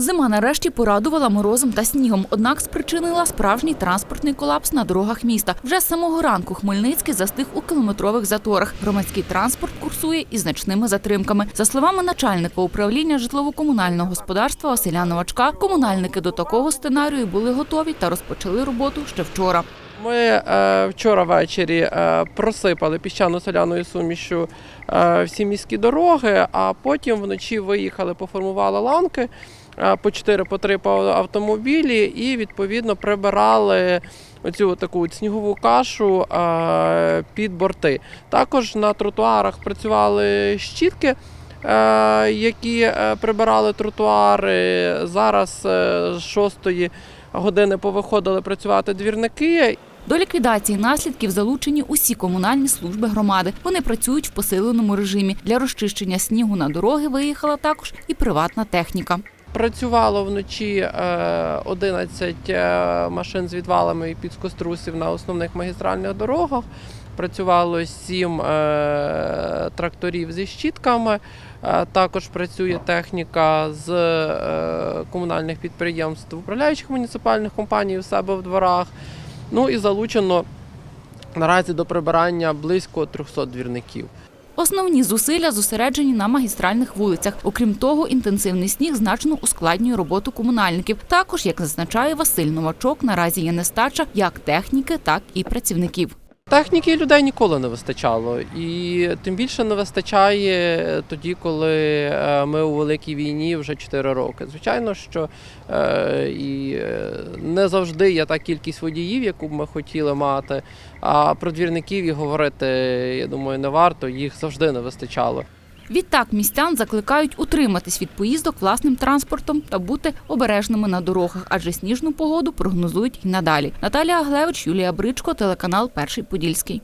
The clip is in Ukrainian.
Зима нарешті порадувала морозом та снігом, однак спричинила справжній транспортний колапс на дорогах міста. Вже з самого ранку Хмельницький застиг у кілометрових заторах. Громадський транспорт курсує із значними затримками. За словами начальника управління житлово-комунального господарства Василя Новачка, комунальники до такого сценарію були готові та розпочали роботу ще вчора. Ми е, вчора ввечері е, просипали піщано-соляною сумішю е, всі міські дороги, а потім вночі виїхали, поформували ланки е, по 4 по 3 по автомобілі і відповідно прибирали оцю таку снігову кашу е, під борти. Також на тротуарах працювали щітки. е, Які е, прибирали тротуари зараз е, з 6 години повиходили працювати двірники, До ліквідації наслідків залучені усі комунальні служби громади. Вони працюють в посиленому режимі. Для розчищення снігу на дороги виїхала також і приватна техніка. Працювало вночі е, 11 е, машин з відвалами і підскострусів на основних магістральних дорогах. Працювало 7 е, тракторів зі щітками. Е, Також працює техніка з е, комунальних підприємств, управляючих муніципальних компаній у себе в дворах. Ну і залучено наразі до прибирання близько 300 двірників. Основні зусилля зосереджені на магістральних вулицях. Окрім того, інтенсивний сніг значно ускладнює роботу комунальників. Також, як зазначає Василь Новачок, наразі є нестача як техніки, так і працівників. Техніки людей ніколи не вистачало, і тим більше не вистачає тоді, коли е, ми у великій війні вже 4 роки. Звичайно, що е, і е, не завжди є та кількість водіїв, яку б ми хотіли мати. А про двірників і говорити, я думаю, не варто, їх завжди не вистачало. Відтак містян закликають утриматись від поїздок власним транспортом та бути обережними на дорогах, адже сніжну погоду прогнозують і надалі. Наталія Аглевич, Юлія Бричко, телеканал Перший Подільський.